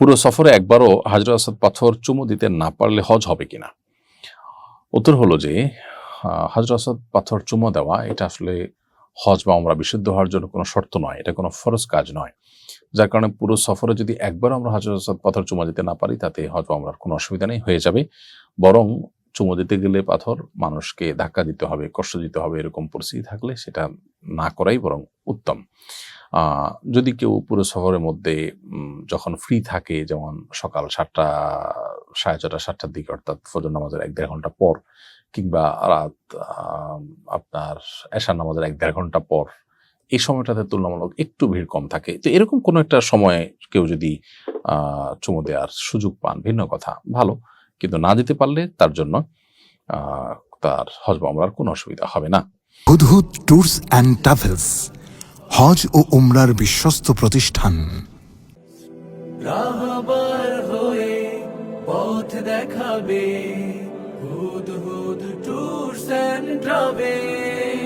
পুরো সফরে একবারও হাজর আসাদ পাথর চুমু দিতে না পারলে হজ হবে কিনা? উত্তর হলো যে হাজর আসাদ পাথর চুমো দেওয়া, এটা আসলে হজ বা আমরা বিশুদ্ধ হওয়ার জন্য কোনো শর্ত নয়, এটা কোনো ফরজ কাজ নয়। যার কারণে পুরো সফরে যদি একবার আমরা হাজর আসাদ পাথর চুমা দিতে না পারি, তাতে হজ বা আমরার কোনো অসুবিধা নেই, হয়ে যাবে। বরং চুমো দিতে গেলে পাথর মানুষকে ধাক্কা দিতে হবে, কষ্ট দিতে হবে, এরকম পরিস্থিতি থাকলে সেটা না করাই বরং উত্তম। যদি কেউ পুরো শহরের মধ্যে যখন ফ্রি থাকে, যেমন সকাল সাতটা, সাড়ে ছটা সাতটার দিকে, অর্থাৎ ফজর নামাজের এক দেড় ঘণ্টা পর, কিংবা রাত আপনার এশার নামাজের এক দেড় ঘণ্টা পর, এই সময়টাতে তুলনামূলক একটু ভিড় কম থাকে। তো এরকম কোনো একটা সময়ে কেউ যদি চুমু দেওয়ার সুযোগ পান, ভিন্ন কথা, ভালো। কিন্তু না দিতে পারলে তার জন্য তার হজ আমরার কোনো অসুবিধা হবে না। Hudhud tours and travels. হজ ও উমরার বিশ্বস্ত প্রতিষ্ঠান। হয়ে পথ দেখাবে Hud Hud tours and travel